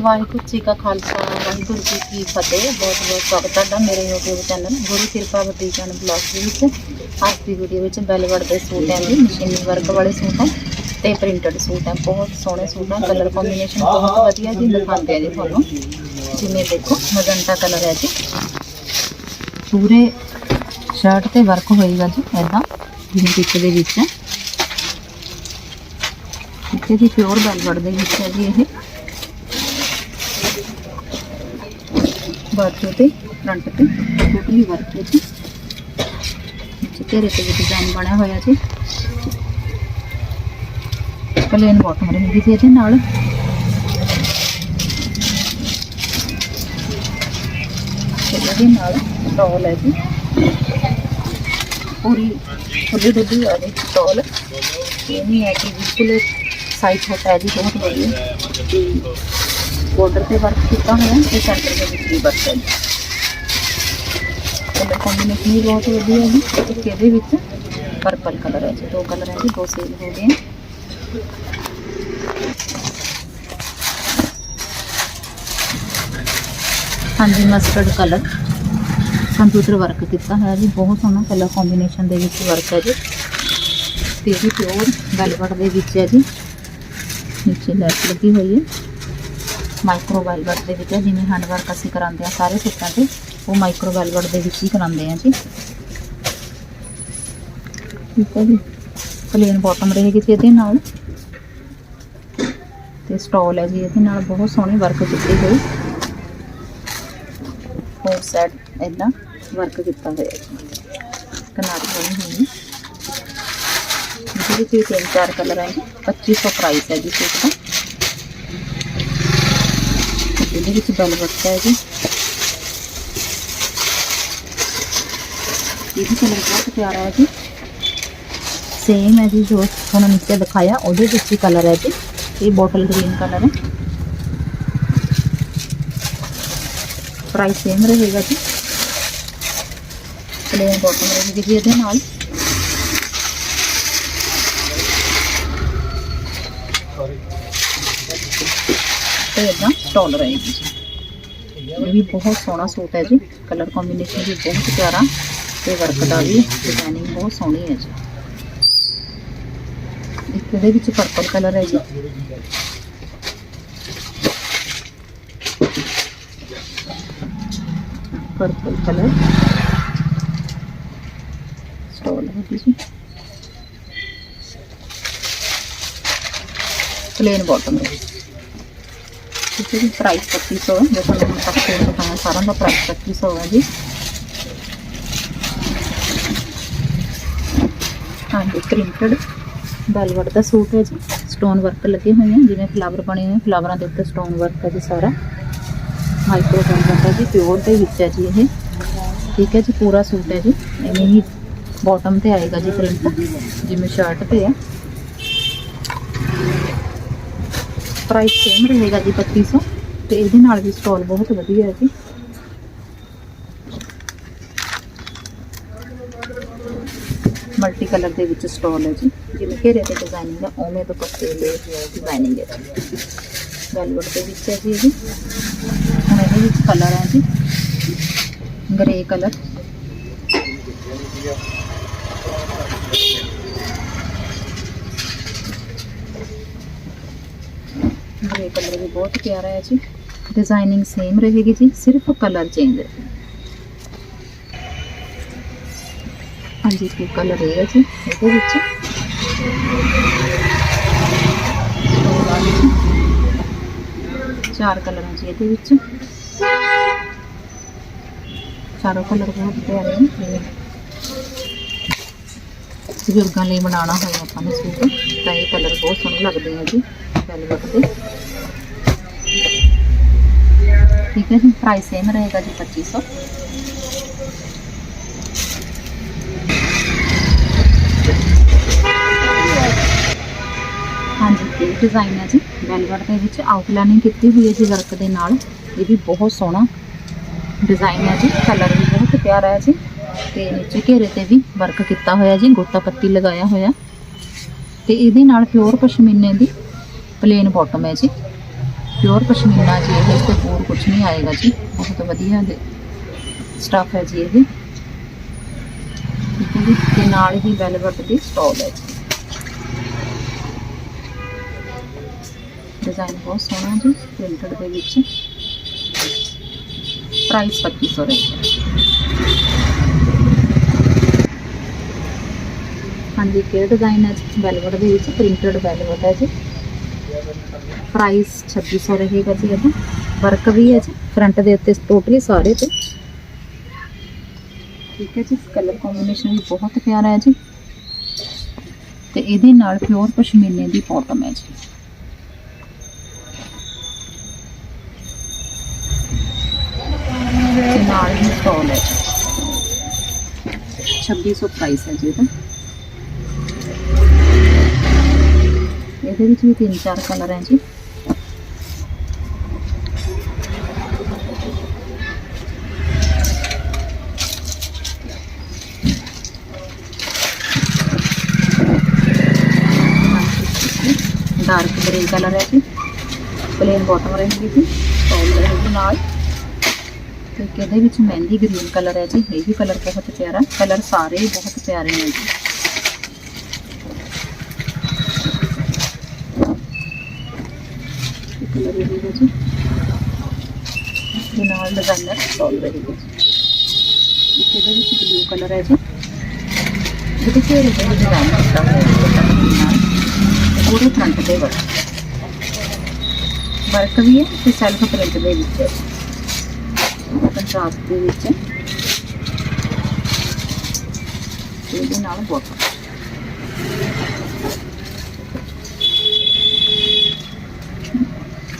ਵਾਹਿਗੁਰੂ ਜੀ ਕਾ ਖਾਲਸਾ, ਵਾਹਿਗੁਰੂ ਜੀ ਕੀ ਫਤਿਹ। ਬਹੁਤ ਬਹੁਤ ਸਵਾਗਤ ਤੁਹਾਡਾ ਮੇਰੇ YouTube ਚੈਨਲ ਗੁਰੂ ਕਿਰਪਾ ਬੁਟੀਕ ਬਲੌਗ ਦੇ ਵਿੱਚ। ਅੱਜ ਦੀ ਵੀਡੀਓ ਵਿੱਚ ਬੈਲਵੜ ਦੇ ਸੂਟ ਹੈ ਜੀ ਮਸ਼ੀਨੀ ਵਰਕ ਵਾਲੇ ਸੂਟ ਹੈ ਤੇ ਪ੍ਰਿੰਟਡ ਸੂਟ ਹੈ। ਬਹੁਤ ਸੋਹਣੇ ਸੂਟ ਹੈ ਕਲਰ ਕੰਬੀਨੇਸ਼ਨ ਬਹੁਤ ਵਧੀਆ ਜੀ ਦਿਖਾਉਂਦੇ ਆ ਜੀ ਤੁਹਾਨੂੰ। ਜਿਵੇਂ ਦੇਖੋ ਮਜੰਟਾ ਕਲਰ ਹੈ ਜੀ। ਪੂਰੇ ਸ਼ਰਟ ਤੇ ਵਰਕ ਹੋਏਗਾ ਜੀ ਐਦਾਂ ਜਿਵੇਂ ਪਿੱਛ ਦੇ ਵਿੱਚ ਹੈ। ਠੀਕ ਹੈ ਪਿਓਰ ਬੈਲਵਰ ਦੇ ਵਿੱਚ ਹੈ ਜੀ ਇਹ। ਬਾਜੂ ਤੇ ਫਰੰਟ ਤੇ ਟੋਟਲੀ ਵਰਕ ਹੈ ਜੀ ਚਿਹਰੇ ਤੇ ਵੀ ਡਿਜ਼ਾਈਨ ਬਣਿਆ ਹੋਇਆ ਜੀ ਪਲੇਨ ਬਾਟਮ ਰਹੇਗੀ ਜੀ ਇਹਦੇ ਨਾਲ ਤੇ ਇਹਦੇ ਨਾਲ ਟੌਲ ਹੈ ਜੀ ਪੂਰੀ ਖੁੱਲੀ ਡੁੱਲੀ ਆ ਜੀ ਟੌਲ ਇਹ ਨਹੀਂ ਹੈ ਕਿ ਬਿਲਕੁਲ ਸਾਈਜ਼ ਛੋਟਾ ਹੈ ਜੀ ਬਹੁਤ ਵਧੀਆ ਬਾਰਡਰ ਤੇ ਵਰਕ ਕੀਤਾ ਹੋਇਆ ਹੈ ਤੇ ਸੈਂਟਰ ਦੇ ਵਿੱਚ ਵੀ ਵਰਕ ਹੈ ਜੀ ਕਲਰ ਕੰਬੀਨੇਸ਼ਨ ਵੀ ਬਹੁਤ ਵਧੀਆ ਹੈ ਜੀ ਇੱਕ ਇਹਦੇ ਵਿੱਚ ਪਰਪਲ ਕਲਰ ਹੈ ਜੀ ਦੋ ਕਲਰ ਹੈ ਜੀ ਦੋ ਸੇਲ ਹੋ ਗਏ ਹੈ। ਹਾਂਜੀ ਮਸਟਰਡ ਕਲਰ ਕੰਪਿਊਟਰ ਵਰਕ ਕੀਤਾ ਹੋਇਆ ਜੀ ਬਹੁਤ ਸੋਹਣਾ ਕਲਰ ਕੰਬੀਨੇਸ਼ਨ ਦੇ ਵਿੱਚ ਵਰਕ ਹੈ ਜੀ ਤੇ ਇਹ ਵੀ ਪਿਓਰ ਵੈਲਵਟ ਦੇ ਵਿੱਚ ਹੈ ਜੀ ਨੀਚੇ ਲੈਸ ਲੱਗੀ ਹੋਈ ਹੈ ਮਾਈਕਰੋ ਵੈਲਵਟ ਦੇ ਵਿੱਚ ਹੈ, ਜਿਵੇਂ ਹੈਂਡ ਵਰਕ ਅਸੀਂ ਕਰਾਉਂਦੇ ਆ ਸਾਰੇ ਸੂਟਾਂ ਤੇ, ਉਹ ਮਾਈਕਰੋ ਵੈਲਵਟ ਦੇ ਵਿੱਚ ਹੀ ਕਰਾਉਂਦੇ ਆ ਜੀ। ਠੀਕ ਹੈ ਜੀ। ਪਲੇਨ ਬਾਟਮ ਰਹੇਗੀ ਜੀ ਇਹਦੇ ਨਾਲ। ਤੇ ਸਟਾਲ ਹੈ ਜੀ, ਇਹਦੇ ਨਾਲ ਬਹੁਤ ਸੋਹਣੀ ਵਰਕ ਕੀਤੀ ਹੋਈ ਫੋਰ ਸੈਟ ਇਦਾਂ ਵਰਕ ਕੀਤਾ ਹੋਇਆ ਹੈ ਕਨਾਰੀ ਬਣੀ ਹੋਈ ਹੈ। ਜਿਹਦੇ ਵਿੱਚ ਤਿੰਨ ਚਾਰ ਕਲਰ ਹੈ 2500 ਪ੍ਰਾਈਸ ਹੈ ਜੀ ਸੂਟ ਦਾ। ਇਹਦੇ ਵਿੱਚ ਬੈਲਵਟ ਹੈ ਜੀ। ਇਹ ਵੀ ਕਲਰ ਬਹੁਤ ਪਿਆਰਾ ਹੈ ਜੀ। ਸੇਮ ਹੈ ਜੀ, ਜੋ ਤੁਹਾਨੂੰ ਨੀਚੇ ਦਿਖਾਇਆ, ਉਹਦੇ ਵਿੱਚ ਹੀ ਕਲਰ ਹੈ ਜੀ। ਇਹ ਬੋਟਲ ਗ੍ਰੀਨ ਕਲਰ ਹੈ। ਪ੍ਰਾਈਸ ਸੇਮ ਰਹੇਗਾ ਜੀ। ਪਲੇਨ ਬੋਟਲ ਰਹੇਗੀ ਜੀ ਇਹਦੇ ਨਾਲ। ਤੇ ਇਦਾਂ ਸਟਾਲ ਰਹੇਗੀ ਜੀ ਇਹ ਵੀ ਬਹੁਤ ਸੋਹਣਾ ਸੂਟ ਹੈ ਜੀ ਕਲਰ ਕੰਬੀਨੇਸ਼ਨ ਵੀ ਬਹੁਤ ਪਿਆਰਾ ਤੇ ਵਰਕ ਦਾ ਵੀ ਡਿਜ਼ਾਈਨਿੰਗ ਬਹੁਤ ਸੋਹਣੀ ਹੈ ਜੀ ਇੱਕ ਇਹਦੇ ਵਿੱਚ ਪਰਪਲ ਕਲਰ ਹੈ ਜੀ ਪਰਪਲ ਕਲਰ ਸਟਾਲ ਹੈ ਜੀ ਪਲੇਨ ਬਾਟਮ ਹੈ ਠੀਕ ਹੈ ਜੀ ਪ੍ਰਾਈਸ 2500 ਜੋ ਤੁਹਾਨੂੰ ਹੁਣ ਤੱਕ ਸੇਲ ਦਿਖਾਇਆ ਸਾਰਿਆਂ ਦਾ ਪ੍ਰਾਈਸ 2500 ਹੈ ਜੀ ਹਾਂਜੀ ਪ੍ਰਿੰਟਡ ਵੈਲਵਟ ਦਾ ਸੂਟ ਹੈ ਜੀ। ਸਟੋਨ ਵਰਕ ਲੱਗੇ ਹੋਏ ਹਨ ਜਿਵੇਂ ਫਲਾਵਰ ਬਣੇ ਹੋਏ ਫਲਾਵਰਾਂ ਦੇ ਉੱਤੇ ਸਟੋਨ ਵਰਕ ਹੈ ਜੀ ਸਾਰਾ। ਮਾਈਕਰੋ ਵੈਲਵਟ ਹੈ ਜੀ ਪਿਓਰ ਦੇ ਵਿੱਚ ਹੈ ਜੀ ਇਹ। ਠੀਕ ਹੈ ਜੀ, ਪੂਰਾ ਸੂਟ ਹੈ ਜੀ। ਐਵੇਂ ਹੀ ਬਾਟਮ ਤੇ ਆਏਗਾ ਜੀ ਪ੍ਰਿੰਟ ਜਿਵੇਂ ਸ਼ਰਟ ਤੇ ਹੈ। ਪ੍ਰਾਈਸ ਸੇਮ ਰਹੇਗਾ ਜੀ 2500 ਤੇ ਇਹਦੇ ਨਾਲ ਵੀ ਸਟਾਲ ਬਹੁਤ ਵਧੀਆ ਹੈ ਜੀ ਮਲਟੀ ਕਲਰ ਦੇ ਵਿੱਚ ਸਟਾਲ ਹੈ ਜੀ ਜਿਵੇਂ ਘੇਰੇ ਤੇ ਡਿਜ਼ਾਈਨਿੰਗ ਹੈ ਉਵੇਂ ਦੁਪੱਟੇ ਦੇ ਡਿਜ਼ਾਈਨਿੰਗ ਹੈ ਵੈਲਵਟ ਦੇ ਵਿੱਚ ਹੈ ਜੀ ਇਹ ਵੀ ਹੁਣ ਇਹਦੇ ਵਿੱਚ ਕਲਰ ਹੈ ਜੀ ਗ੍ਰੇ ਕਲਰ ਗ੍ਰੇ ਕਲਰ ਵੀ ਬਹੁਤ ਪਿਆਰਾ ਹੈ ਜੀ। ਡਿਜ਼ਾਈਨਿੰਗ ਸੇਮ ਰਹੇਗੀ ਜੀ, ਸਿਰਫ ਕਲਰ ਚੇਂਜ ਹੈ। ਹਾਂਜੀ ਇਹ ਕਲਰ ਇਹ ਹੈ ਜੀ, ਇਹਦੇ ਵਿੱਚ। ਚਾਰ ਕਲਰ ਹੈ ਜੀ ਇਹਦੇ ਵਿੱਚ। ਚਾਰੋਂ ਕਲਰ ਬਹੁਤ ਪਿਆਰੇ ਨੇ। ਬਜ਼ੁਰਗਾਂ ਲਈ ਬਣਾਉਣਾ ਹੋਇਆ ਆਪਾਂ ਨੇ ਸੂਟ, ਤਾਂ ਇਹ ਕਲਰ ਬਹੁਤ ਸੋਹਣੇ ਲੱਗਦੇ ਆ ਜੀ। ਵੈਲਵਟ ਦੇ ਠੀਕ ਹੈ ਜੀ ਪ੍ਰਾਈਸ ਸੇਮ ਰਹੇਗਾ ਜੀ 2500 ਹਾਂਜੀ ਇਹ ਡਿਜ਼ਾਈਨ ਹੈ ਜੀ ਵੈਲਵਟ ਦੇ ਵਿੱਚ ਆਊਟਲਾਈਨਿੰਗ ਕੀਤੀ ਹੋਈ ਹੈ ਜੀ ਵਰਕ ਦੇ ਨਾਲ ਇਹ ਵੀ ਬਹੁਤ ਸੋਹਣਾ ਡਿਜ਼ਾਈਨ ਹੈ ਜੀ ਕਲਰ ਵੀ ਬਹੁਤ ਪਿਆਰਾ ਹੈ ਜੀ ਤੇ ਨੀਚੇ ਘੇਰੇ ਤੇ ਵੀ ਵਰਕ ਕੀਤਾ ਹੋਇਆ ਜੀ ਗੋਟਾ ਪੱਤੀ ਲਗਾਇਆ ਹੋਇਆ ਤੇ ਇਹਦੇ ਨਾਲ ਪਿਓਰ ਪਸ਼ਮੀਨੇ ਦੀ ਪਲੇਨ ਬਾਟਮ ਹੈ ਜੀ ਪਿਓਰ ਪਸ਼ਮੀਨਾ ਜੀ ਇਹ ਤੇ ਹੋਰ ਕੁਝ ਨਹੀਂ ਆਏਗਾ ਜੀ ਬਹੁਤ ਵਧੀਆ ਦੇ ਸਟਾਫ ਹੈ ਜੀ ਇਹ ਠੀਕ ਹੈ ਜੀ ਤੇ ਨਾਲ ਹੀ ਵੈਲਵਟ ਦੀ ਸਟਾਲ ਹੈ ਜੀ ਡਿਜ਼ਾਈਨ ਬਹੁਤ ਸੋਹਣਾ ਜੀ ਪ੍ਰਿੰਟਡ ਦੇ ਵਿੱਚ ਪ੍ਰਾਈਸ 2500 ਰਹੇਗਾ ਹਾਂਜੀ ਕਿਹੜਾ ਡਿਜ਼ਾਈਨ ਹੈ ਜੀ ਵੈਲਵਟ ਦੇ ਵਿੱਚ ਪ੍ਰਿੰਟਡ ਵੈਲਵਟ ਹੈ ਜੀ ਪ੍ਰਾਈਸ 2600 ਰਹੇਗਾ ਜੀ ਇਹਦਾ। ਵਰਕ ਵੀ ਹੈ ਜੀ ਫਰੰਟ ਦੇ ਉੱਤੇ ਟੋਟਲੀ ਸਾਰੇ ਤੇ। ਠੀਕ ਹੈ ਜੀ ਕਲਰ ਕੰਬੀਨੇਸ਼ਨ ਵੀ ਬਹੁਤ ਪਿਆਰਾ ਹੈ ਜੀ। ਤੇ ਇਹਦੇ ਨਾਲ ਪਿਓਰ ਪਸ਼ਮੀਨੇ ਦੀ ਬਾਟਮ ਹੈ ਜੀ। ਤੇ ਨਾਲ ਹੀ ਸਟਾਲ ਹੈ 2600 ਪ੍ਰਾਈਸ ਹੈ ਜੀ ਇਹਦਾ। ਇਹਦੇ ਵਿੱਚ ਵੀ ਤਿੰਨ ਚਾਰ ਕਲਰ ਹੈ ਜੀ ਡਾਰਕ ਗ੍ਰੇ ਕਲਰ ਹੈ ਜੀ ਪਲੇਨ ਬਾਟਮ ਰਹੇਗੀ ਜੀ ਸਟਾਲ ਰਹੇਗੀ ਨਾਲ ਤੇ ਇਹਦੇ ਵਿੱਚ ਮਹਿੰਦੀ ਗ੍ਰੀਨ ਕਲਰ ਹੈ ਜੀ ਇਹ ਵੀ ਕਲਰ ਬਹੁਤ ਪਿਆਰਾ ਕਲਰ ਸਾਰੇ ਹੀ ਬਹੁਤ ਪਿਆਰੇ ਨੇ ਜੀ ਇਹ ਕਲਰ ਰਹੇਗਾ ਜੀ ਤੇ ਨਾਲ ਡਿਜ਼ਾਈਨਰ ਸਟਾਲ ਰਹੇਗਾ ਜੀ ਇੱਕ ਇਹਦੇ ਵਿੱਚ ਬਲੂ ਕਲਰ ਹੈ ਜੀ ਇਹਦੇ ਤੇ ਰਹੇਗਾ ਡਿਜ਼ਾਈਨ ਕੀਤਾ ਹੋਇਆ ਹੈ ਦੁਪੱਟੇ ਨਾਲ ਤੇ ਪੂਰੇ ਫਰੰਟ ਤੇ ਵਰਕ ਵਰਕ ਵੀ ਹੈ ਤੇ ਸੈਲਫ ਪ੍ਰਿੰਟ ਦੇ ਵਿੱਚ ਹੈ ਪੰਜਾਬ ਦੇ ਵਿੱਚ ਤੇ ਇਹਦੇ ਨਾਲ ਬਹੁਤ